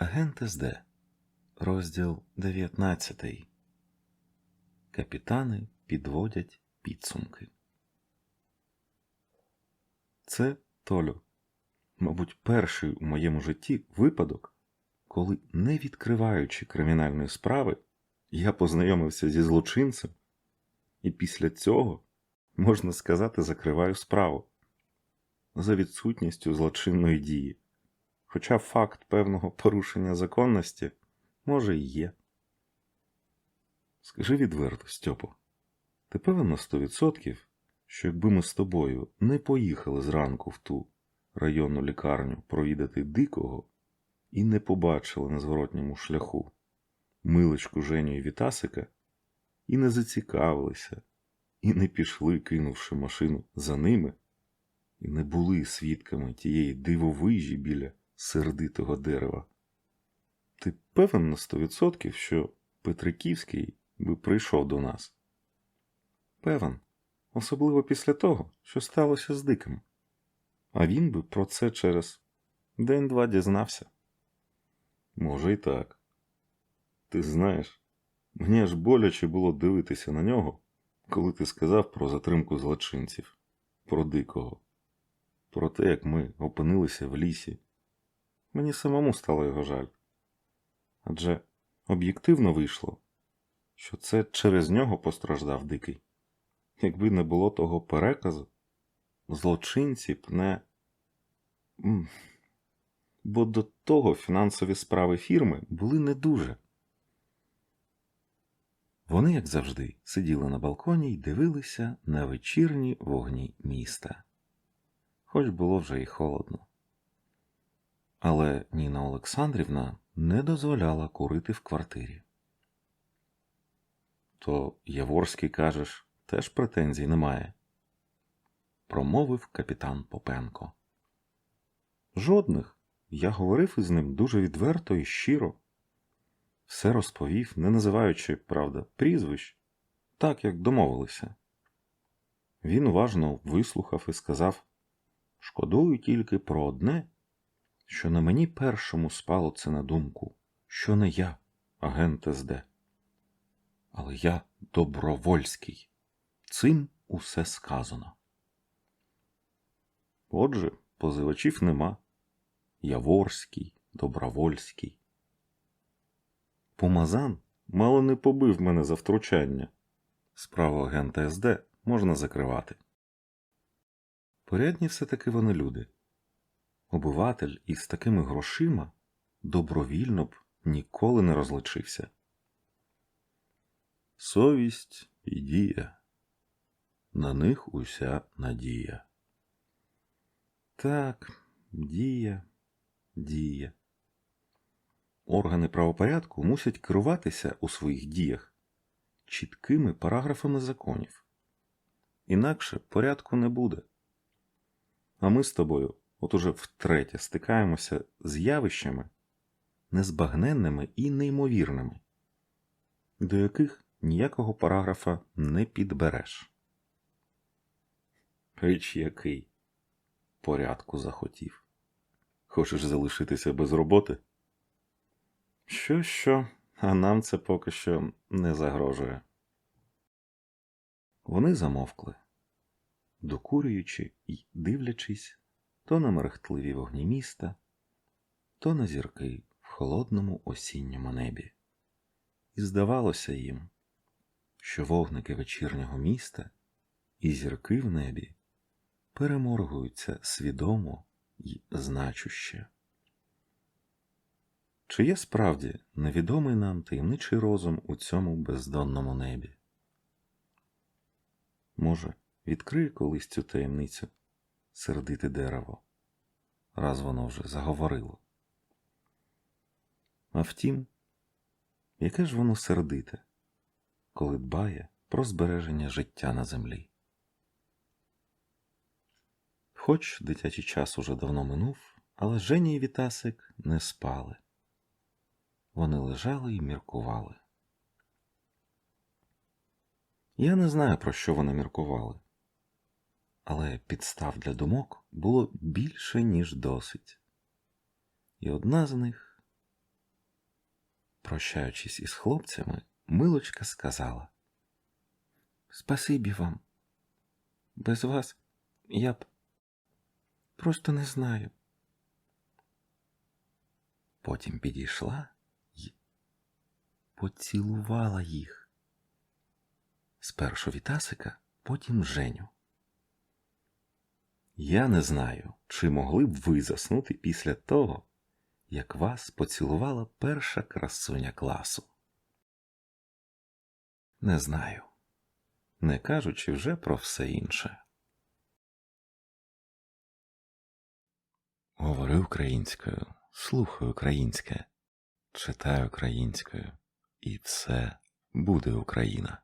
Агент СД. Розділ 19. Капітани підводять підсумки. Це Толю. Мабуть, перший у моєму житті випадок, коли, не відкриваючи кримінальної справи, я познайомився зі злочинцем, і після цього, можна сказати, закриваю справу за відсутністю злочинної дії. Хоча факт певного порушення законності може і є. Скажи відверто, Стьопо, ти певен на сто відсотків, що якби ми з тобою не поїхали зранку в ту районну лікарню провідати дикого і не побачили на зворотньому шляху милочку Женю і Вітасика, і не зацікавилися, і не пішли, кинувши машину за ними, і не були свідками тієї дивовижі біля сердитого дерева. Ти певен на сто відсотків, що Петриківський би прийшов до нас? Певен, особливо після того, що сталося з диким. А він би про це через день-два дізнався. Може, і так. Ти знаєш, мені аж боляче було дивитися на нього, коли ти сказав про затримку злочинців, про дикого, про те, як ми опинилися в лісі. Мені самому стало його жаль. Адже об'єктивно вийшло, що це через нього постраждав дикий. Якби не було того переказу, злочинці б не. Бо до того фінансові справи фірми були не дуже. Вони, як завжди, сиділи на балконі й дивилися на вечірні вогні міста. Хоч було вже й холодно. Але Ніна Олександрівна не дозволяла курити в квартирі. То Яворський, кажеш, теж претензій немає, промовив капітан Попенко. Жодних. Я говорив із ним дуже відверто і щиро. Все розповів, не називаючи, правда, прізвищ, так як домовилися. Він уважно вислухав і сказав Шкодую тільки про одне, що на мені першому спало це на думку, що не я, агент СД. Але я добровольський. Цим усе сказано. Отже, позивачів нема. Яворський, Добровольський. Помазан мало не побив мене за втручання. Справу агента СД можна закривати. Порядні все-таки вони люди. Обиватель із такими грошима добровільно б ніколи не розличився. Совість і дія. На них уся надія. Так, дія, дія. Органи правопорядку мусять керуватися у своїх діях чіткими параграфами законів. Інакше порядку не буде. А ми з тобою от уже втретє стикаємося з явищами незбагненними і неймовірними, до яких ніякого параграфа не підбереш. Річ який порядку захотів. Хочеш залишитися без роботи? Що, що, а нам це поки що не загрожує. Вони замовкли, докурюючи і дивлячись то на мерехтливі вогні міста, то на зірки в холодному осінньому небі. І здавалося їм, що вогники вечірнього міста і зірки в небі переморгуються свідомо й значуще. Чи є справді невідомий нам таємничий розум у цьому бездонному небі? Може, відкриє колись цю таємницю сердите дерево, раз воно вже заговорило. А втім, яке ж воно сердите, коли дбає про збереження життя на землі? Хоч дитячий час уже давно минув, але Женя і Вітасик не спали. Вони лежали і міркували. Я не знаю, про що вони міркували, але підстав для думок було більше, ніж досить. І одна з них Прощаючись із хлопцями, Милочка сказала Спасибі вам. Без вас я б просто не знаю. Потім підійшла й поцілувала їх. Спершу Вітасика, потім Женю. Я не знаю, чи могли б ви заснути після того, як вас поцілувала перша красуня класу. Не знаю, не кажучи вже про все інше. Говори українською, слухай українське, читай українською, і все буде Україна.